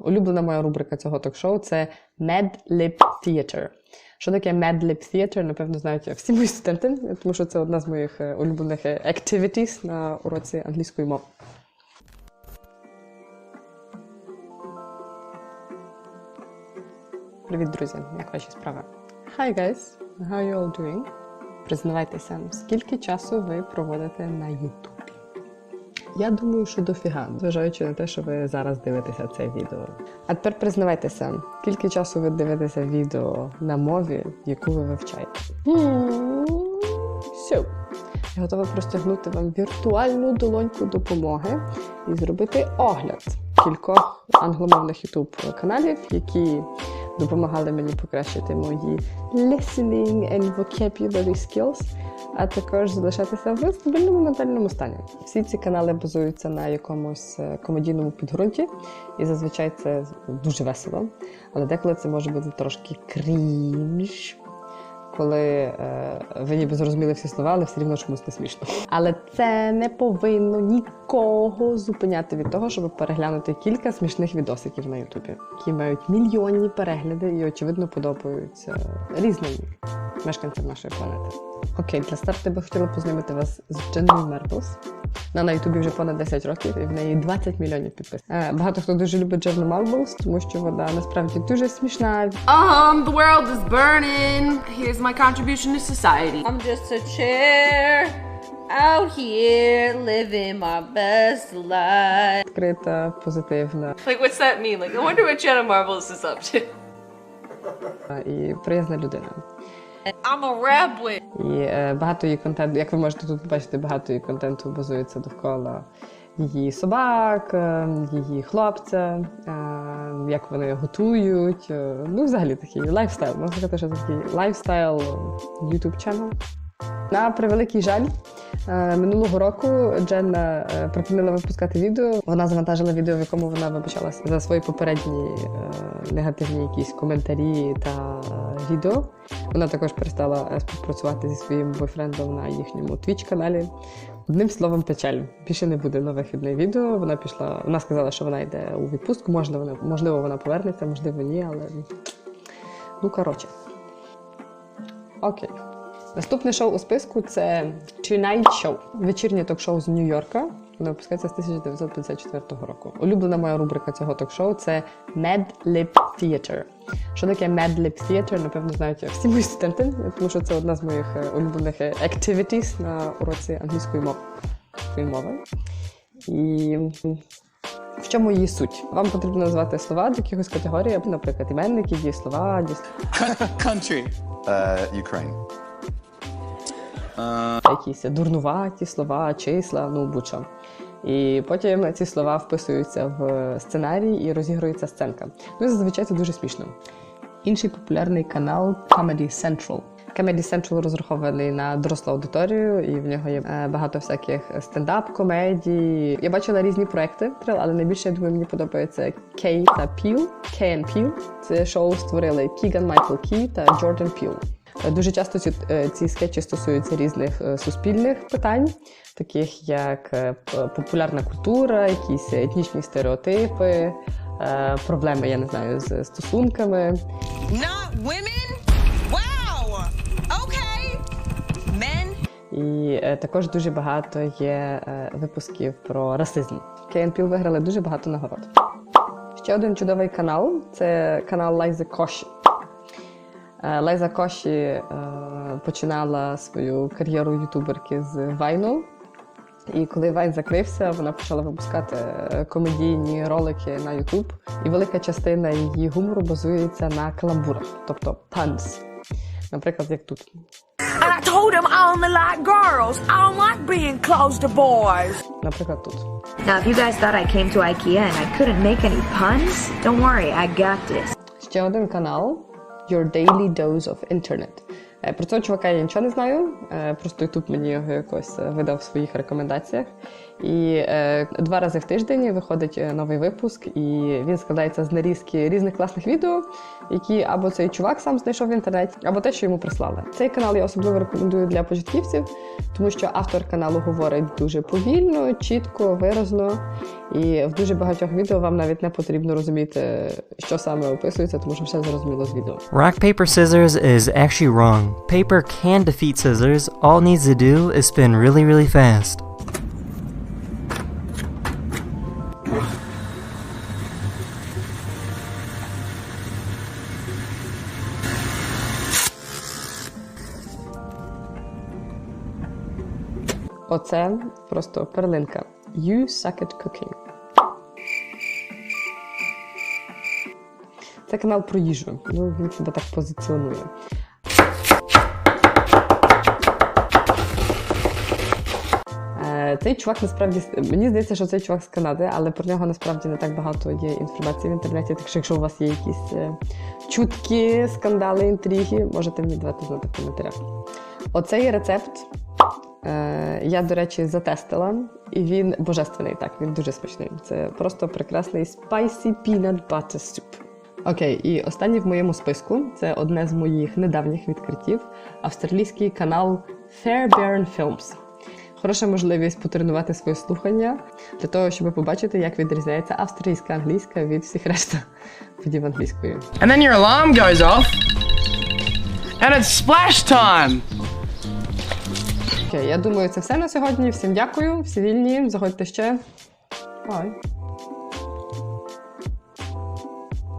Улюблена моя рубрика цього ток-шоу це Mad Lib Theater. Що таке Mad Lib Theater, напевно, знають всі мої студенти, тому що це одна з моїх е, улюблених е, activities на уроці англійської мови. Привіт, друзі! Як ваші справи? Hi guys! How you all doing? Признавайтеся, скільки часу ви проводите на Ютубі? Я думаю, що дофіга, зважаючи на те, що ви зараз дивитеся це відео. А тепер признавайтеся, скільки часу ви дивитеся відео на мові, яку ви вивчаєте? So, я готова простягнути вам віртуальну долоньку допомоги і зробити огляд кількох англомовних YouTube каналів, які допомагали мені покращити мої listening and vocabulary skills, а також залишатися в стабільному ментальному стані. Всі ці канали базуються на якомусь е, комедійному підґрунті, і зазвичай це дуже весело, але деколи це може бути трошки крінж. Коли е, ви ніби зрозуміли всі слова, але все рівно чомусь не смішно. Але це не повинно нікого зупиняти від того, щоб переглянути кілька смішних відосиків на Ютубі, які мають мільйонні перегляди і, очевидно, подобаються різним мешканцям нашої планети. Окей, для старту я би хотіла познайомити вас з Дженною Мерблс. Вона на Ютубі вже понад 10 років, і в неї 20 мільйонів підписників. Е, Багато хто дуже любить Дженну Мерблс, тому що вона насправді дуже смішна, Um, the world is burning. Here's my contribution to society. I'm just a chair out here living my best life. відкрита, позитивна Like, what's that mean? Like, I wonder what Jenna Marbles is up to. і приязна людина. I'm a rebel. І е, багато її контенту, як ви можете тут побачити, багато її контенту базується довкола її собак, е, її хлопця, е, як вони готують. е, Ну, взагалі такий лайфстайл. Можна сказати, що такий лайфстайл YouTube ченел. На превеликий жаль, е, минулого року Дженна е, припинила випускати відео. Вона завантажила відео, в якому вона вибачалася за свої попередні е, негативні якісь коментарі та відео. Вона також перестала співпрацювати зі своїм бойфрендом на їхньому Twitch каналі. Одним словом, печаль. Більше не буде нових від відео. Вона пішла. Вона сказала, що вона йде у відпустку. Можливо, вона можливо, вона повернеться, можливо, ні, але ну коротше. Окей. Наступне шоу у списку це Tonight Show. Вечірнє ток-шоу з Нью-Йорка. Воно випускається з 1954 року. Улюблена моя рубрика цього ток-шоу це Mad Lib Theater. Що таке Mad Lib Theater, напевно, знають всі мої студенти, тому що це одна з моїх е, улюблених е, activities на уроці англійської мови. Мови. І в чому її суть? Вам потрібно назвати слова до якихось категорій, або, наприклад, іменники, дієслова, дієслова. Country. Uh, Ukraine. Якісь дурнуваті слова, числа, ну будь-що. І потім ці слова вписуються в сценарій і розігрується сценка. Ну і зазвичай це дуже смішно. Інший популярний канал Comedy Central. Comedy Central розрахований на дорослу аудиторію, і в нього є е, багато всяких стендап-комедій. Я бачила різні проекти, але найбільше я думаю, мені подобається Кей та Піл. Кей Піл. Це шоу створили Кіган Майкл Кі та Джордан Піл. Дуже часто ці, е, ці скетчі стосуються різних е, суспільних питань, таких як е, популярна культура, якісь етнічні стереотипи, проблеми, я не знаю, з стосунками. Not women? Wow! Okay. Men? І також дуже багато є випусків про расизм. KNPL виграли дуже багато нагород. Ще один чудовий канал це канал Лайзи Коші. Е, Лайза Коші е, починала свою кар'єру ютуберки з Вайну. І коли Вайн закрився, вона почала випускати е, комедійні ролики на YouTube. І велика частина її гумору базується на каламбурах, тобто puns. Наприклад, як тут. And I told him I only like girls. I don't like being close to boys. Наприклад, тут. Now, if you guys thought I came to IKEA and I couldn't make any puns, don't worry, I got this. Ще один канал Your Daily Dose of Internet. Е, Про цього чувака я нічого не знаю. е, Просто Ютуб мені його якось е, видав в своїх рекомендаціях. І два рази в тиждень виходить новий випуск, і він складається з нарізки різних класних відео, які або цей чувак сам знайшов в інтернеті, або те, що йому прислали. Цей канал я особливо рекомендую для початківців, тому що автор каналу говорить дуже повільно, чітко, виразно. І в дуже багатьох відео вам навіть не потрібно розуміти, що саме описується, тому що все зрозуміло з відео. Rock, paper, scissors is actually wrong. Paper can defeat scissors. All it needs to do is spin really, really fast. Оце просто перлинка. You suck at cooking. Це канал про їжу. Ну, він себе так позиціонує. Цей чувак насправді мені здається, що цей чувак з Канади, але про нього насправді не так багато є інформації в інтернеті. Так що, якщо у вас є якісь е, чутки, скандали, інтриги, можете мені давати знати в коментарях. Оцей рецепт Е, я, до речі, затестила, і він божественний. Так, він дуже смачний. Це просто прекрасний spicy peanut butter soup. Окей, і останній в моєму списку це одне з моїх недавніх відкриттів австралійський канал Fairbairn Films. Хороша можливість потренувати своє слухання для того, щоб побачити, як відрізняється австрійська англійська від всіх решта видів англійської. And then your alarm goes off, and it's splash time! Окей, я думаю, це все на сьогодні. Всім дякую, всі вільні. Заходьте ще. Бай.